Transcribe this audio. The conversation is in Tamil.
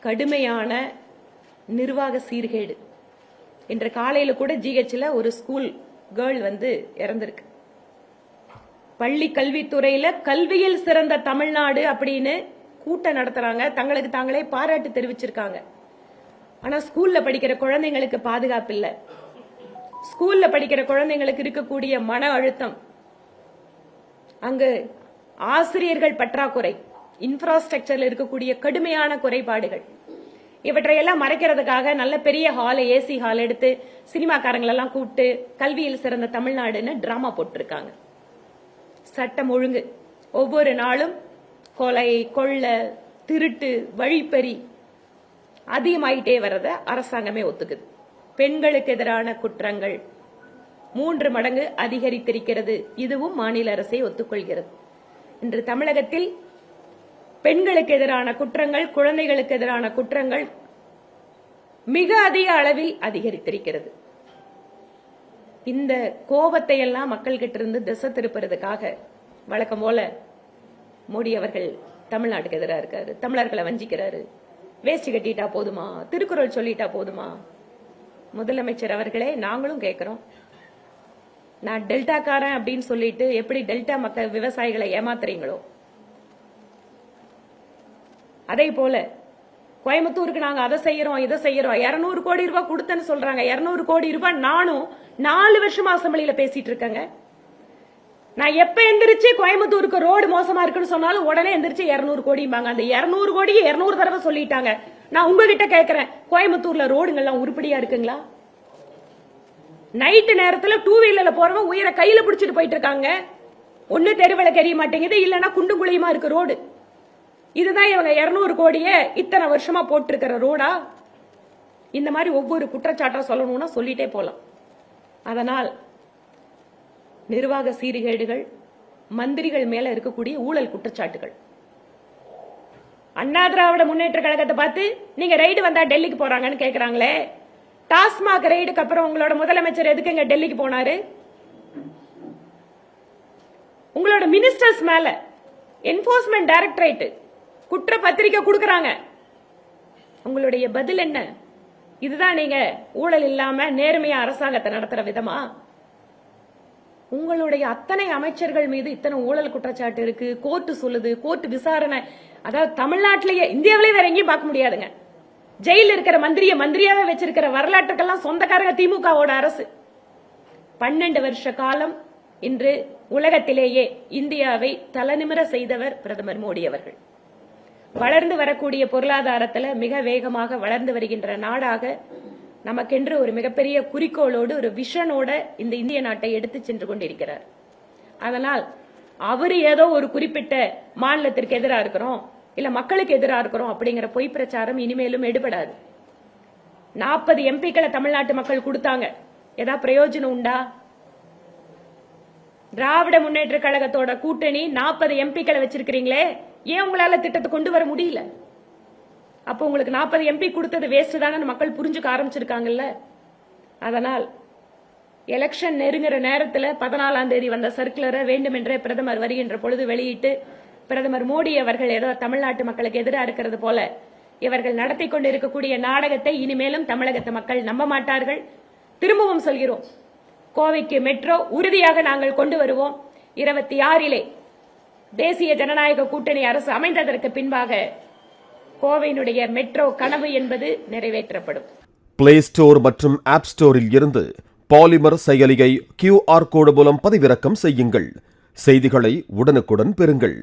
கடுமையான நிர்வாக சீர்கேடு. இன்று காலையில கூட ஜிஹெச்ல ஒரு ஸ்கூல் கேர்ள் வந்து இறந்திருக்கு. பள்ளி கல்வித்துறையில கல்வியில் சிறந்த தமிழ்நாடு அப்படின்னு கூட்டம் நடத்துறாங்க. தங்களுக்கு தாங்களே பாராட்டு தெரிவிச்சிருக்காங்க. ஆனா ஸ்கூல்ல படிக்கிற குழந்தைங்களுக்கு பாதுகாப்பு இல்ல. ஸ்கூல்ல படிக்கிற குழந்தைங்களுக்கு இருக்கக்கூடிய மன அழுத்தம். அங்கு ஆசிரியர்கள் பற்றாக்குறை. இன்ஃப்ராஸ்ட்ரக்சர்ல இருக்கக்கூடிய கடுமையான குறைபாடுகள். இவற்றையெல்லாம் மறைக்கிறதுக்காக நல்ல பெரிய ஹால் ஏசி ஹால் எடுத்து சினிமாக்காரங்களெல்லாம் கூப்பிட்டு கல்வியில் சிறந்த தமிழ்நாடுன்னு டிராமா போட்டிருக்காங்க. சட்டம் ஒழுங்கு. ஒவ்வொரு நாளும் கொலை கொள்ளை திருட்டு வழிப்பறி அதிகமாயிட்டே வர்றத அரசாங்கமே ஒத்துக்குது. பெண்களுக்கு எதிரான குற்றங்கள் மூன்று மடங்கு அதிகரித்திருக்கிறது. இதுவும் மாநில அரசை ஒத்துக்கொள்கிறது. இன்று தமிழகத்தில் பெண்களுக்கு எதிரான குற்றங்கள் குழந்தைகளுக்கு எதிரான குற்றங்கள் மிக அதிக அளவில் அதிகரித்திருக்கிறது. இந்த கோபத்தை எல்லாம் மக்கள் கிட்ட இருந்து திசை திருப்புறதுக்காக வழக்கம் போல மோடி அவர்கள் தமிழ்நாட்டுக்கு எதிராக இருக்காரு. தமிழர்களை வஞ்சிக்கிறாரு. வேஷ்டி கட்டிட்டா போதுமா? திருக்குறள் சொல்லிட்டா போதுமா? முதலமைச்சர் அவர்களே நாங்களும் கேட்கிறோம் நான் டெல்டாக்காரன் அப்படின்னு சொல்லிட்டு எப்படி டெல்டா மக்கள் விவசாயிகளை ஏமாத்துறீங்களோ? அதே போல கோயம்புத்தூருக்கு நாங்க அதை செய்யறோம் இதை செய்யறோம். இருநூறு கோடி ரூபாய் கொடுத்தேன்னு சொல்றாங்க. இருநூறு கோடி ரூபாய் நானும் நாலு வருஷமா அசம்பிளியில பேசிட்டு இருக்கேங்க. நான் எப்ப எந்திரிச்சு கோயம்புத்தூருக்கு ரோடு மோசமா இருக்குன்னு சொன்னாலும் உடனே எந்திரிச்சு இருநூறு கோடிம்பாங்க. அந்த இருநூறு கோடியை இருநூறு தடவை சொல்லிட்டாங்க. நான் உங்ககிட்ட கேக்குறேன் கோயம்புத்தூர்ல ரோடுங்கள்லாம் உருப்படியா இருக்குங்களா? நைட்டு நேரத்துல டூ வீலர்ல போறவங்க உயிரை கையில பிடிச்சிட்டு போயிட்டு இருக்காங்க. ஒண்ணு தெருவிளக்கு தெரிய மாட்டேங்குது இல்லன்னா குண்டு குழியுமா இருக்கு ரோடு. இதுதான் இவங்க இருநூறு கோடியே இத்தனை வருஷமா போட்டிருக்கிற ரோடா? இந்த மாதிரி ஒவ்வொரு குற்றச்சாட்டா சொல்லணும்னா சொல்லிட்டே போலாம். அதனால் நிர்வாக சீர்கேடுகள் மந்திரிகள் மேல இருக்கக்கூடிய ஊழல் குற்றச்சாட்டுகள். அண்ணா திராவிட முன்னேற்ற கழகத்தை பார்த்து நீங்க ரைடு வந்தா டெல்லிக்கு போறாங்கன்னு கேக்குறாங்களே. டாஸ்மாக் ரைடுக்கு அப்புறம் உங்களோட முதலமைச்சர் எதுக்கு இங்க டெல்லிக்கு போனாரு? உங்களோட மினிஸ்டர்ஸ் மேல என்போர்ஸ்மெண்ட் டைரக்டரேட் குற்ற பத்திரிக்கை கொடுக்கறாங்க. உங்களுடைய பதில் என்ன? இதுதான் நீங்க ஊழல் இல்லாம நேர்மையா அரசாங்கத்தை நடத்துற விதமா? உங்களுடைய அத்தனை அமைச்சர்கள் மீது இத்தனை ஊழல் குற்றச்சாட்டு இருக்கு. கோர்ட்டு சொல்லுது கோர்ட்டு விசாரணை. அதாவது தமிழ்நாட்டிலேயே இந்தியாவிலேயே வேற எங்கேயும் பார்க்க முடியாதுங்க. ஜெயில இருக்கிற மந்திரிய மந்திரியாவே வச்சிருக்கிற வரலாற்றுக்கெல்லாம் சொந்தக்காரங்க திமுகவோட அரசு. பன்னெண்டு வருஷ காலம் இன்று உலகத்திலேயே இந்தியாவை தலைநிமிர செய்தவர் பிரதமர் மோடி அவர்கள். வளர்ந்து வரக்கூடிய பொருளாதாரத்துல மிக வேகமாக வளர்ந்து வருகின்ற நாடாக நமக்கென்று ஒரு மிகப்பெரிய குறிக்கோளோடு ஒரு விஷனோட இந்த இந்திய நாட்டை எடுத்து சென்று கொண்டிருக்கிறார். அதனால் அவர் ஏதோ ஒரு குறிப்பிட்ட மாநிலத்திற்கு எதிராக இருக்கிறோம் இல்ல மக்களுக்கு எதிராக இருக்கிறோம் அப்படிங்கிற பொய் பிரச்சாரம் இனிமேலும் எடுபடாது. நாற்பது எம்பிக்களை தமிழ்நாட்டு மக்கள் கொடுத்தாங்க. ஏதா பிரயோஜனம் உண்டா? திராவிட முன்னேற்ற கழகத்தோட கூட்டணி நாற்பது எம்பிக்களை வச்சிருக்கிறீங்களே ஏன் உங்களால திட்டத்தை கொண்டு வர முடியல? அப்போ உங்களுக்கு நாற்பது எம்பி கொடுத்தது வேஸ்ட் தானே மக்கள் புரிஞ்சுக்க ஆரம்பிச்சிருக்காங்கல்ல? அதனால் எலெக்ஷன் நெருங்குற நேரத்தில் பதினாலாம் தேதி வந்த சர்க்குலரை வேண்டுமென்றே பிரதமர் வருகின்ற பொழுது வெளியிட்டு பிரதமர் மோடி அவர்கள் ஏதோ தமிழ்நாட்டு மக்களுக்கு எதிராக இருக்கிறது போல இவர்கள் நடத்தி கொண்டு இருக்கக்கூடிய நாடகத்தை இனிமேலும் தமிழகத்து மக்கள் நம்ப மாட்டார்கள். திரும்பவும் சொல்கிறோம் கோவைக்கு மெட்ரோ உறுதியாக நாங்கள் கொண்டு வருவோம். இருபத்தி ஆறிலே தேசிய ஜனநாயக கூட்டணி அரசு அமைந்ததற்கு பின்பாக கோவையினுடைய மெட்ரோ கனவு என்பது நிறைவேற்றப்படும். பிளே ஸ்டோர் மற்றும் ஆப் ஸ்டோரில் இருந்து பாலிமர் செயலியை கியூஆர் கோடு மூலம் பதிவிறக்கம் செய்யுங்கள். செய்திகளை உடனுக்குடன் பெறுங்கள்.